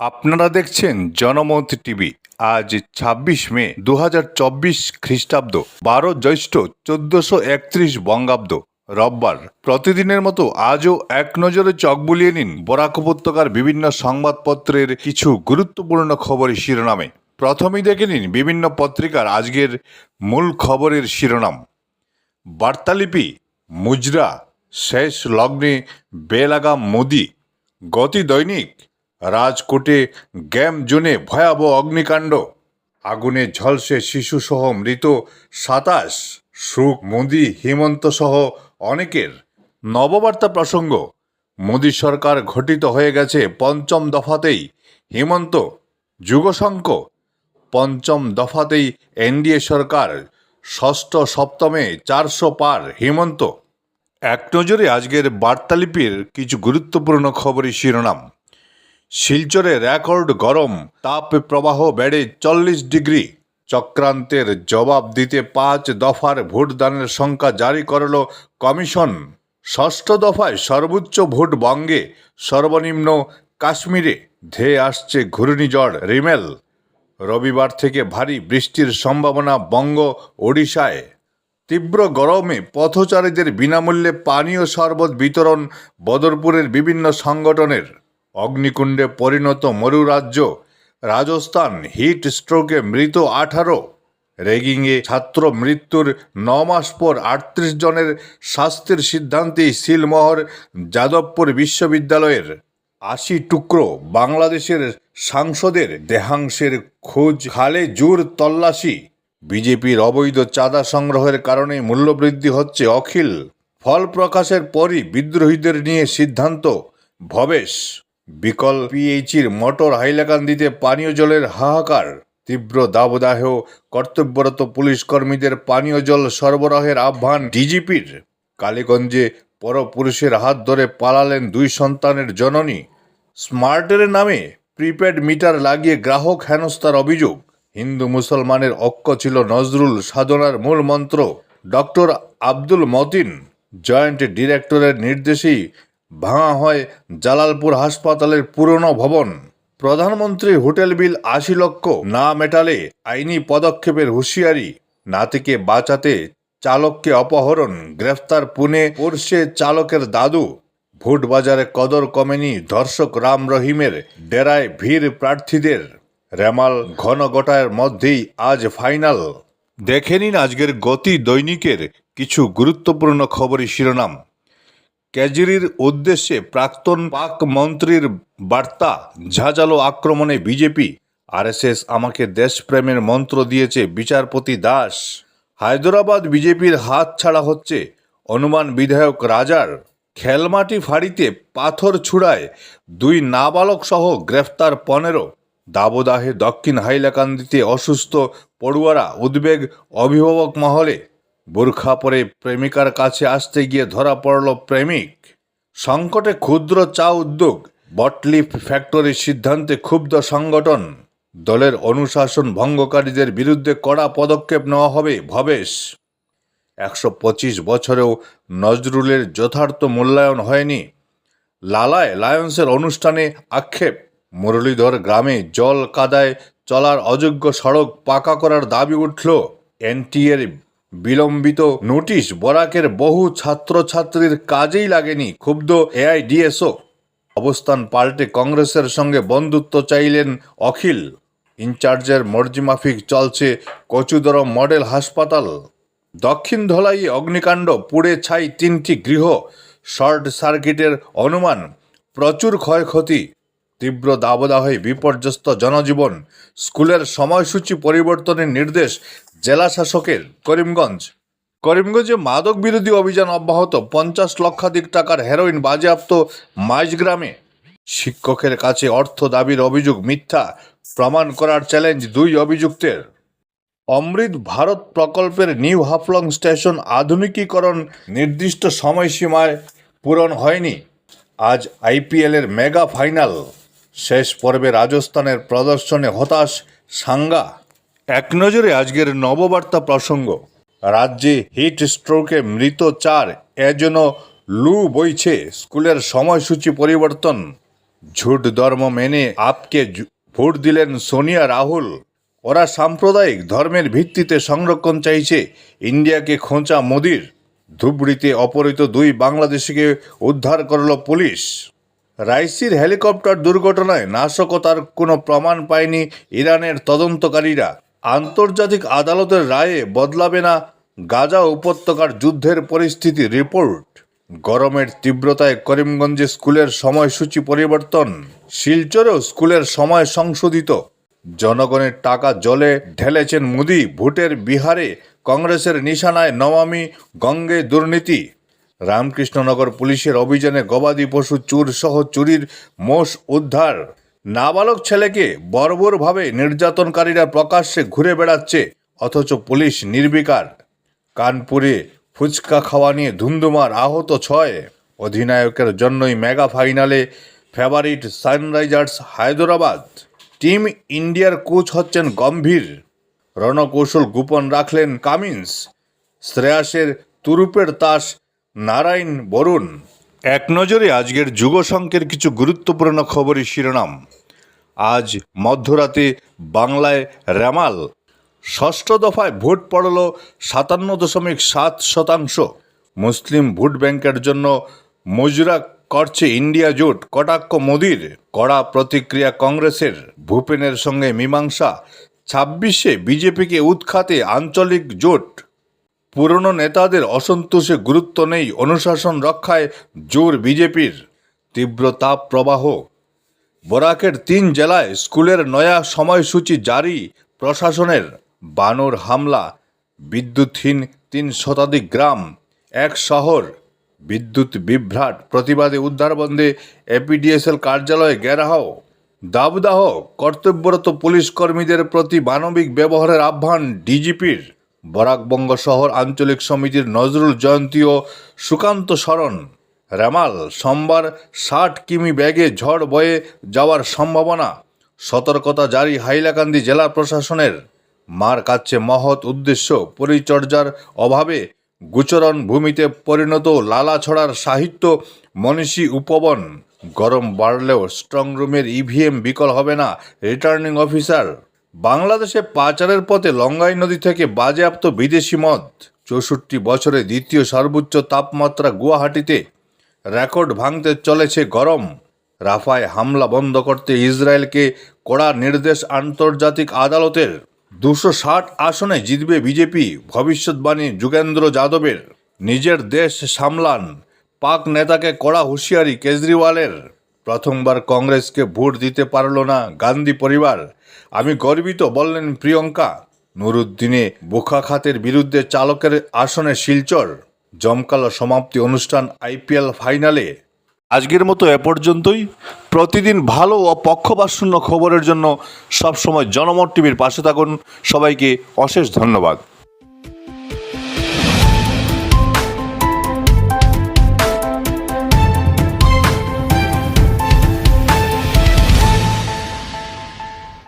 আপনারা দেখছেন জনমত টিভি। আজ ছাব্বিশ মে দু খ্রিস্টাব্দ, বারো জ্যৈষ্ঠ চোদ্দশো একত্রিশ বঙ্গাব্দ, রববার। প্রতিদিনের মতো আজও এক নজরে চক বুলিয়ে নিন বরাক উপত্যকার বিভিন্ন সংবাদপত্রের কিছু গুরুত্বপূর্ণ খবরের শিরোনামে। প্রথমেই দেখে নিন বিভিন্ন পত্রিকার আজকের মূল খবরের শিরোনাম। বার্তালিপি, মুজরা, শেষ লগ্নে বেলাগাম মোদি, গতি দৈনিক রাজকোটে গ্যাম জোনে ভয়াবহ অগ্নিকাণ্ড। আগুনে ঝলসে শিশুসহ মৃত সাতাশ সুখ মোদি, হিমন্ত সহ অনেকের। নববার্তা প্রসঙ্গ, মোদী সরকার ঘটিত হয়ে গেছে পঞ্চম দফাতেই। হিমন্ত, যুগশঙ্ক, পঞ্চম দফাতেই এনডিএ সরকার, ষষ্ঠ সপ্তমে চারশো পার। হিমন্ত, এক নজরে আজকের বার্তালিপির কিছু গুরুত্বপূর্ণ খবরের শিরোনাম। শিলচরে রেকর্ড গরম, তাপ প্রবাহ বেড়ে চল্লিশ ডিগ্রি। চক্রান্তের জবাব দিতে পাঁচ দফার ভোটদানের সংখ্যা জারি করল কমিশন। ষষ্ঠ দফায় সর্বোচ্চ ভোট বঙ্গে, সর্বনিম্ন কাশ্মীরে ধেয়ে আসছে ঘূর্ণিঝড় রিমেল। রবিবার থেকে ভারী বৃষ্টির সম্ভাবনা বঙ্গ ওড়িশায়। তীব্র গরমে পথচারীদের বিনামূল্যে পানীয় শরবত বিতরণ, বদরপুরের বিভিন্ন সংগঠনের অগ্নিকুণ্ডে পরিণত মরুরাজ্য রাজস্থান হিট স্ট্রোকে মৃত আঠারো, রেগিংয়ে ছাত্র মৃত্যুর ন মাস পর আটত্রিশ জনের শাস্তির সিদ্ধান্তেই সিলমোহর যাদবপুর বিশ্ববিদ্যালয়ের আশি টুকরো বাংলাদেশের সাংসদের দেহাংশের খোঁজ, খালে জোর তল্লাশি। বিজেপির অবৈধ চাঁদা সংগ্রহের কারণে মূল্যবৃদ্ধি হচ্ছে অখিল। ফল প্রকাশের পরই বিদ্রোহীদের নিয়ে সিদ্ধান্ত ভবেশ। বিকল পিএইচির মোটর হাইলাকান্দিতে পানীয় জলের হাহাকার। তীব্র দাবদাহ, কর্তব্যরত পুলিশ কর্মীদের পানীয় জল সরবরাহের আহ্বান ডিজিপির। কালীগঞ্জে পরপুরুষের হাত ধরে পালালেন দুই সন্তানের জননী। স্মার্টের নামে প্রিপেড মিটার লাগিয়ে গ্রাহক হেনস্থার অভিযোগ। হিন্দু মুসলমানের ঐক্য ছিল নজরুল সাধনার মূল মন্ত্র। ডক্টর আব্দুল মতিন, জয়েন্ট ডিরেক্টরের নির্দেশেই ভাঙা হয় জালালপুর হাসপাতালের পুরনো ভবন। প্রধানমন্ত্রী হোটেল বিল আশি লক্ষ না মেটালে আইনি পদক্ষেপের হুঁশিয়ারি, নাতিকে বাঁচাতে চালককে অপহরণ, গ্রেফতার পুনে পড়ছে চালকের দাদু। ভোট বাজারে কদর কমেনি ধর্ষক রাম রহিমের, ডেরায় ভিড় প্রার্থীদের। রেমাল ঘন গটায়ের মধ্যেই আজ ফাইনাল। দেখে নিন আজকের গতি দৈনিকের কিছু গুরুত্বপূর্ণ খবরের শিরোনাম। কেজরির উদ্দেশ্যে প্রাক্তন পাক মন্ত্রীর বার্তা, ঝাঁঝালো আক্রমণে বিজেপি, আরএসএস আমাকে দেশপ্রেমের মন্ত্র দিয়েছে বিচারপতি দাস। হায়দরাবাদ বিজেপির হাত ছাড়া হচ্ছে অনুমান বিধায়ক রাজার। খেলমাটি ফাঁড়িতে পাথর ছুড়ায় দুই নাবালক সহ গ্রেফতার পনেরো। দাবদাহে দক্ষিণ হাইলাকান্দিতে অসুস্থ পড়ুয়ারা উদ্বেগ অভিভাবক মহলে বোরখা পরে প্রেমিকার কাছে আসতে গিয়ে ধরা পড়ল প্রেমিক। সংকটে ক্ষুদ্র চা উদ্যোগ বটলিফ ফ্যাক্টরির সিদ্ধান্তে ক্ষুব্ধ সংগঠন। দলের অনুশাসন ভঙ্গকারীদের বিরুদ্ধে কড়া পদক্ষেপ নেওয়া হবে ভবেশ। একশো পঁচিশ বছরেও নজরুলের যথার্থ মূল্যায়ন হয়নি। লালায় লায়ন্সের অনুষ্ঠানে আক্ষেপ, মুরলীধর গ্রামে জল কাদায় চলার অযোগ্য সড়ক পাকা করার দাবি উঠল। এনটিএর বিলম্বিত নোটিশ বরাকের বহু ছাত্রছাত্রীর কাজেই লাগেনি, ক্ষুব্ধ এআইডিএসও। অবস্থান পাল্টে কংগ্রেসের সঙ্গে বন্ধুত্ব চাইলেন অখিল। ইনচার্জের মর্জিমাফিক চলছে কচুদরম মডেল হাসপাতাল। দক্ষিণ ধলাই অগ্নিকাণ্ড, পুড়ে ছাই তিনটি গৃহ, শর্ট সার্কিটের অনুমান, প্রচুর ক্ষয়ক্ষতি, তীব্র দাবদাহে বিপর্যস্ত জনজীবন, স্কুলের সময়সূচি পরিবর্তনের নির্দেশ জেলা শাসকের করিমগঞ্জ। করিমগঞ্জে মাদক বিরোধী অভিযান অব্যাহত পঞ্চাশ লক্ষাধিক টাকার হেরোইন বাজেয়াপ্ত মাইজগ্রামে। শিক্ষকের কাছে অর্থ দাবির অভিযোগ মিথ্যা, প্রমাণ করার চ্যালেঞ্জ দুই অভিযুক্তের। অমৃত ভারত প্রকল্পের নিউ হাফলং স্টেশন আধুনিকীকরণ নির্দিষ্ট সময়সীমায় পূরণ হয়নি। আজ আইপিএলের মেগা ফাইনাল। শেষ পর্বে রাজস্থানের প্রদর্শনে হতাশ সাঙ্গা। এক নজরে আজকের নববার্তা প্রসঙ্গ। রাজ্যে হিট স্ট্রোকে মৃত চার এ যেন লু বইছে স্কুলের সময়সূচি পরিবর্তন। ঝুট ধর্ম মেনে আপকে ভোট দিলেন সোনিয়া রাহুল। ওরা সাম্প্রদায়িক ধর্মের ভিত্তিতে সংরক্ষণ চাইছে ইন্ডিয়াকে খোঁচা মোদির। ধুবড়িতে অপহৃত দুই বাংলাদেশিকে উদ্ধার করল পুলিশ। রাইসির হেলিকপ্টার দুর্ঘটনায় নাশকতার কোনো প্রমাণ পায়নি ইরানের তদন্তকারীরা। আন্তর্জাতিক আদালতের রায়ে বদলাবে না গাজা উপত্যকার যুদ্ধের পরিস্থিতি রিপোর্ট। গরমের তীব্রতায় করিমগঞ্জে স্কুলের সময়সূচি পরিবর্তন। শিলচরেও স্কুলের সময় সংশোধিত। জনগণের টাকা জলে ঢেলেছেন মোদি, ভোটের বিহারে কংগ্রেসের নিশানায় নমামি, গঙ্গে দুর্নীতি। রামকৃষ্ণনগর পুলিশের অভিযানে গবাদি পশু চুর সহ চুরির মোষ উদ্ধার। নাবালক ছেলেকে বর্বরভাবে নির্যাতনকারীরা প্রকাশ্যে ঘুরে বেড়াচ্ছে, অথচ পুলিশ নির্বিকার। কানপুরে ফুচকা খাওয়া নিয়ে ধুমধুমার আহত ছয়। অধিনায়কের জন্যই মেগা ফাইনালে ফেভারিট সানরাইজার্স হায়দরাবাদ। টিম ইন্ডিয়ার কোচ হচ্ছেন গম্ভীর। রণকৌশল গোপন রাখলেন কামিন্স। শ্রেয়াসের তুরুপের তাস নারায়ণ বরুণ। এক নজরে আজকের যুগসংকের কিছু গুরুত্বপূর্ণ খবরই শিরোনাম। আজ মধ্যরাতে বাংলায় র্যামাল। ষষ্ঠ দফায় ভোট পড়ল সাতান্ন দশমিক সাত শতাংশ। মুসলিম ভোট ব্যাংকের জন্য মজুরা করছে ইন্ডিয়া জোট, কটাক্ষ মোদির। কড়া প্রতিক্রিয়া কংগ্রেসের, ভূপেনের সঙ্গে মীমাংসা। ছাব্বিশে বিজেপিকে উৎখাতে আঞ্চলিক জোট। পুরনো নেতাদের অসন্তোষে গুরুত্ব নেই অনুশাসন রক্ষায় জোর বিজেপির। তীব্র তাপ প্রবাহ বরাকের তিন জেলায় স্কুলের নয়া সময়সূচি জারি, প্রশাসনের বানর হামলা, বিদ্যুৎহীন তিন শতাধিক গ্রাম, এক শহর, বিদ্যুৎ বিভ্রাট প্রতিবাদে উদ্ধারবন্দে এপিডিএসএল কার্যালয়ে গেরাহ দাবদাহ কর্তব্যরত পুলিশ কর্মীদের প্রতি মানবিক ব্যবহারের আহ্বান ডিজিপির। বরাকবঙ্গ শহর আঞ্চলিক সমিতির নজরুল জয়ন্তী ও সুকান্ত শরণ রেমাল সোমবার ষাট কিমি ব্যাগে ঝড় বয়ে যাওয়ার সম্ভাবনা। সতর্কতা জারি হাইলাকান্দি জেলা প্রশাসনের। মার কাছে মহৎ উদ্দেশ্য পরিচর্যার অভাবে গুচরণ ভূমিতে পরিণত লালা ছড়ার সাহিত্য মনীষী উপবন। গরম বাড়লেও স্ট্রং রুমের ইভিএম বিকল হবে না রিটার্নিং অফিসার। বাংলাদেশে পাচারের পথে লঙ্গাই নদী থেকে বাজেয়াপ্ত বিদেশি মদ। চৌষট্টি বছরে দ্বিতীয় সর্বোচ্চ তাপমাত্রা গুয়াহাটিতে রেকর্ড ভাঙতে চলেছে গরম। রাফায় হামলা বন্ধ করতে ইসরায়েলকে কড়া নির্দেশ আন্তর্জাতিক আদালতের। দুশো ষাট আসনে জিতবে বিজেপি, ভবিষ্যৎবাণী যুগেন্দ্র যাদবের। নিজের দেশ সামলান, পাক নেতাকে কড়া হুঁশিয়ারি কেজরিওয়ালের। প্রথমবার কংগ্রেসকে ভোট দিতে পারল না গান্ধী পরিবার। আমি গর্বিত, বললেন প্রিয়ঙ্কা। নুরুদ্দিনে বোখা খাতের বিরুদ্ধে চালকের আসনে শিলচর। জমকালো সমাপ্তি অনুষ্ঠান আইপিএল ফাইনালে। আজকের মতো এ পর্যন্তই। প্রতিদিন ভালো ও পক্ষপাতশূন্য খবরের জন্য সবসময় জনমত টিভির পাশে থাকুন। সবাইকে অশেষ ধন্যবাদ।